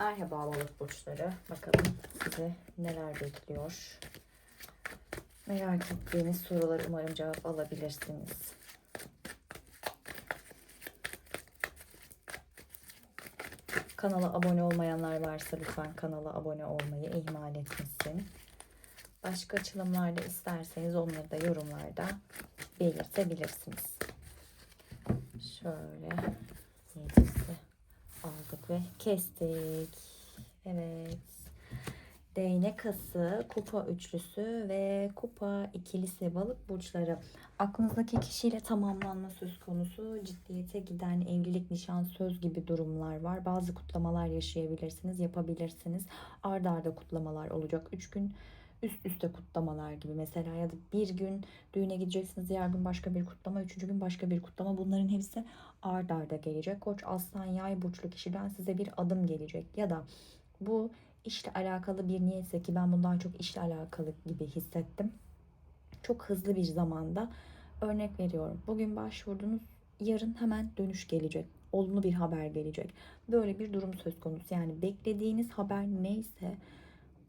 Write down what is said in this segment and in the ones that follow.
Merhaba balık burçları. Bakalım sizi neler bekliyor. Merak ettiğiniz soruları umarım cevap alabilirsiniz. Kanala abone olmayanlar varsa lütfen kanala abone olmayı ihmal etmesin. Başka açılımlarda isterseniz onları da yorumlarda belirtebilirsiniz. Şöyle ve kestik. Evet. Değnek ası, kupa üçlüsü ve kupa ikilisi balık burçları. Aklınızdaki kişiyle tamamlanma söz konusu. Ciddiyete giden evlilik, nişan, söz gibi durumlar var. Bazı kutlamalar yaşayabilirsiniz, yapabilirsiniz. Arda arda kutlamalar olacak. Üç gün üst üste kutlamalar gibi mesela ya da bir gün düğüne gideceksiniz diğer gün başka bir kutlama üçüncü gün başka bir kutlama. Bunların hepsi ard arda gelecek. Koç aslan yay burçlu kişiden size bir adım gelecek. Ya da bu işle alakalı bir niyetse ki ben bundan çok işle alakalı gibi hissettim. Çok hızlı bir zamanda örnek veriyorum. Bugün başvurdunuz yarın hemen dönüş gelecek. Olumlu bir haber gelecek. Böyle bir durum söz konusu. Yani beklediğiniz haber neyse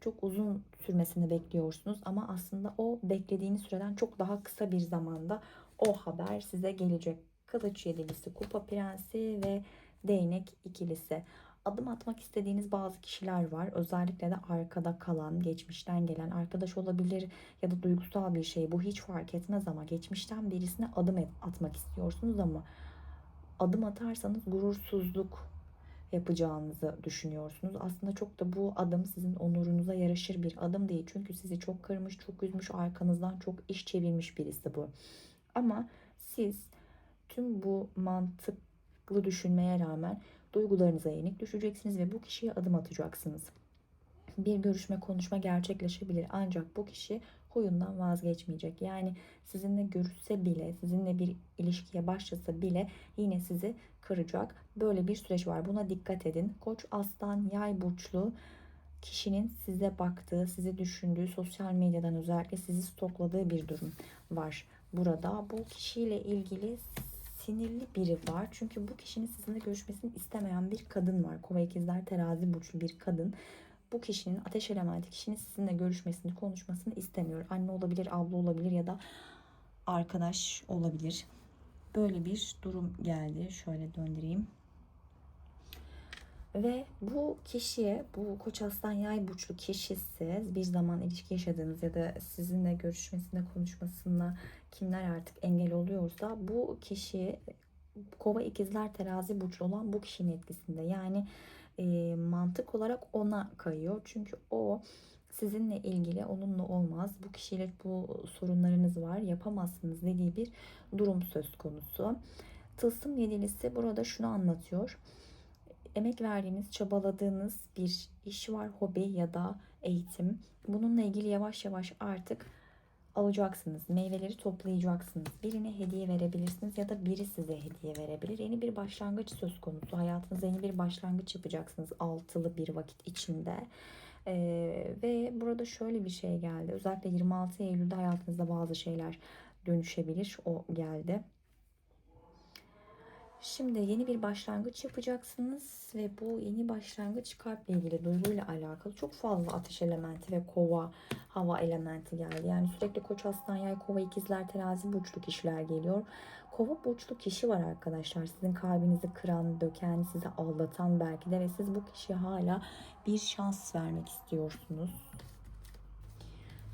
çok uzun sürmesini bekliyorsunuz ama aslında o beklediğiniz süreden çok daha kısa bir zamanda o haber size gelecek. Kılıç yedilisi, kupa prensi ve değnek ikilisi. Adım atmak istediğiniz bazı kişiler var. Özellikle de arkada kalan, geçmişten gelen arkadaş olabilir ya da duygusal bir şey. Bu hiç fark etmez ama geçmişten birisine adım atmak istiyorsunuz ama adım atarsanız gurursuzluk yapacağınızı düşünüyorsunuz. Aslında çok da bu adım sizin onurunuza yaraşır bir adım değil. Çünkü sizi çok kırmış, çok üzmüş, arkanızdan çok iş çevirmiş birisi bu. Ama siz tüm bu mantıklı düşünmeye rağmen duygularınıza yenik düşeceksiniz ve bu kişiye adım atacaksınız. Bir görüşme, konuşma gerçekleşebilir ancak bu kişi huyundan vazgeçmeyecek. Yani sizinle görüşse bile, sizinle bir ilişkiye başlasa bile yine sizi kıracak. Böyle bir süreç var. Buna dikkat edin. Koç, aslan, yay burçlu kişinin size baktığı, sizi düşündüğü, sosyal medyadan özellikle sizi stokladığı bir durum var. Burada bu kişiyle ilgili sinirli biri var. Çünkü bu kişinin sizinle görüşmesini istemeyen bir kadın var. Kova ikizler terazi burçlu bir kadın bu kişinin ateş elementi kişinin sizinle görüşmesini, konuşmasını istemiyor. Anne olabilir, abla olabilir ya da arkadaş olabilir. Böyle bir durum geldi. Şöyle döndüreyim. Ve bu kişiye, bu Koç Aslan Yay burçlu kişisi bir zaman ilişki yaşadığınız ya da sizinle görüşmesine, konuşmasına kimler artık engel oluyorsa bu kişi Kova ikizler terazi burçlu olan bu kişinin etkisinde. Yani e, mantık olarak ona kayıyor. Çünkü o sizinle ilgili onunla olmaz. Bu kişiyle bu sorunlarınız var. Yapamazsınız dediği bir durum söz konusu. Tılsım yedilisi burada şunu anlatıyor. Emek verdiğiniz, çabaladığınız bir iş var, hobi ya da eğitim. Bununla ilgili yavaş yavaş artık alacaksınız. Meyveleri toplayacaksınız. Birine hediye verebilirsiniz ya da biri size hediye verebilir. Yeni bir başlangıç söz konusu. Hayatınızda yeni bir başlangıç yapacaksınız altılı bir vakit içinde. Ee, ve burada şöyle bir şey geldi. Özellikle 26 Eylül'de hayatınızda bazı şeyler dönüşebilir. O geldi. Şimdi yeni bir başlangıç yapacaksınız ve bu yeni başlangıç kalple ilgili, duyguyla alakalı çok fazla ateş elementi ve kova hava elementi geldi. Yani sürekli koç aslan yay kova ikizler terazi burçlu kişiler geliyor. Kova burçlu kişi var arkadaşlar. Sizin kalbinizi kıran, döken, sizi aldatan belki de ve siz bu kişiye hala bir şans vermek istiyorsunuz.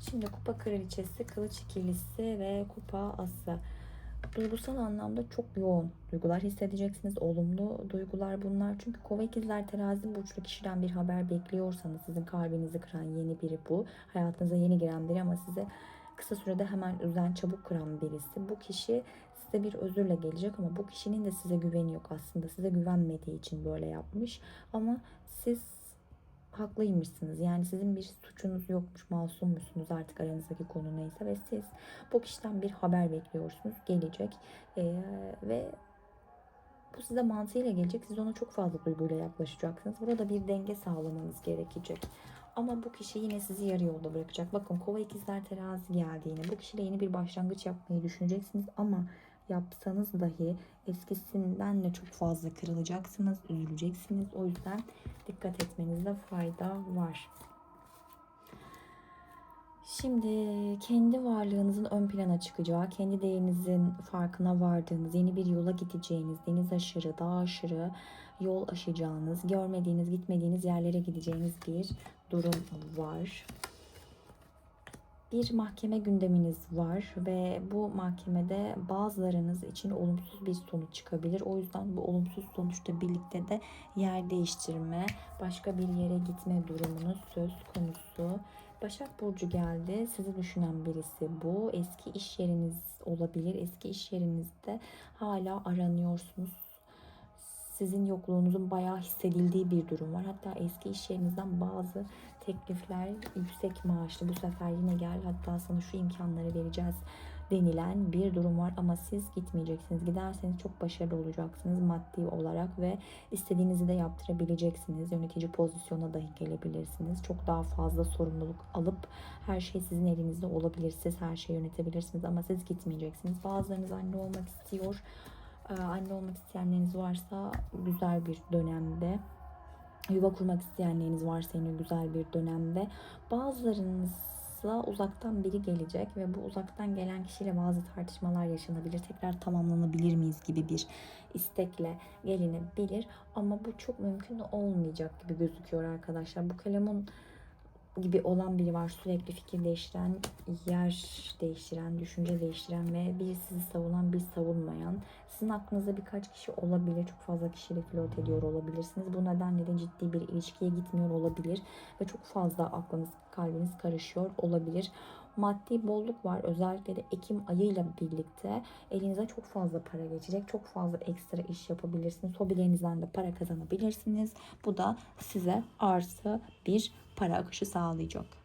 Şimdi kupa kraliçesi, kılıç ikilisi ve kupa ası. Duygusal anlamda çok yoğun duygular hissedeceksiniz. Olumlu duygular bunlar. Çünkü kova ikizler terazi burçlu kişiden bir haber bekliyorsanız sizin kalbinizi kıran yeni biri bu. Hayatınıza yeni giren biri ama size kısa sürede hemen üzen, çabuk kıran birisi. Bu kişi size bir özürle gelecek ama bu kişinin de size güveni yok aslında. Size güvenmediği için böyle yapmış. Ama siz haklıymışsınız. Yani sizin bir suçunuz yokmuş, masummuşsunuz artık aranızdaki konu neyse ve siz bu kişiden bir haber bekliyorsunuz. Gelecek ee, ve bu size mantığıyla gelecek. Siz ona çok fazla duyguyla yaklaşacaksınız. Burada bir denge sağlamanız gerekecek. Ama bu kişi yine sizi yarı yolda bırakacak. Bakın kova ikizler terazi geldiğinde bu kişiyle yeni bir başlangıç yapmayı düşüneceksiniz ama yapsanız dahi eskisinden de çok fazla kırılacaksınız, üzüleceksiniz. O yüzden dikkat etmenizde fayda var. Şimdi kendi varlığınızın ön plana çıkacağı, kendi değerinizin farkına vardığınız, yeni bir yola gideceğiniz, deniz aşırı, dağ aşırı yol aşacağınız, görmediğiniz, gitmediğiniz yerlere gideceğiniz bir durum var. Bir mahkeme gündeminiz var ve bu mahkemede bazılarınız için olumsuz bir sonuç çıkabilir. O yüzden bu olumsuz sonuçla birlikte de yer değiştirme, başka bir yere gitme durumunuz söz konusu. Başak Burcu geldi. Sizi düşünen birisi bu. Eski iş yeriniz olabilir. Eski iş yerinizde hala aranıyorsunuz. Sizin yokluğunuzun bayağı hissedildiği bir durum var. Hatta eski iş yerinizden bazı teklifler yüksek maaşlı bu sefer yine gel hatta sana şu imkanları vereceğiz denilen bir durum var ama siz gitmeyeceksiniz. Giderseniz çok başarılı olacaksınız maddi olarak ve istediğinizi de yaptırabileceksiniz. Yönetici pozisyona dahi gelebilirsiniz. Çok daha fazla sorumluluk alıp her şey sizin elinizde olabilir. Siz her şeyi yönetebilirsiniz ama siz gitmeyeceksiniz. Bazılarınız anne olmak istiyor. Ee, Anne olmak isteyenleriniz varsa güzel bir dönemde yuva kurmak isteyenleriniz varsa yine güzel bir dönemde bazılarınızla uzaktan biri gelecek ve bu uzaktan gelen kişiyle bazı tartışmalar yaşanabilir. Tekrar tamamlanabilir miyiz gibi bir istekle gelinebilir ama bu çok mümkün olmayacak gibi gözüküyor arkadaşlar. Bu kalemun gibi olan biri var. Sürekli fikir değiştiren, yer değiştiren, düşünce değiştiren ve bir sizi savunan, bir savunmayan. Sizin aklınızda birkaç kişi olabilir. Çok fazla kişiyle flört ediyor olabilirsiniz. Bu nedenle de ciddi bir ilişkiye gitmiyor olabilir. Ve çok fazla aklınız, kalbiniz karışıyor olabilir. Maddi bolluk var. Özellikle de Ekim ayıyla birlikte elinize çok fazla para geçecek. Çok fazla ekstra iş yapabilirsiniz. Hobilerinizden de para kazanabilirsiniz. Bu da size artı bir para akışı sağlayacak.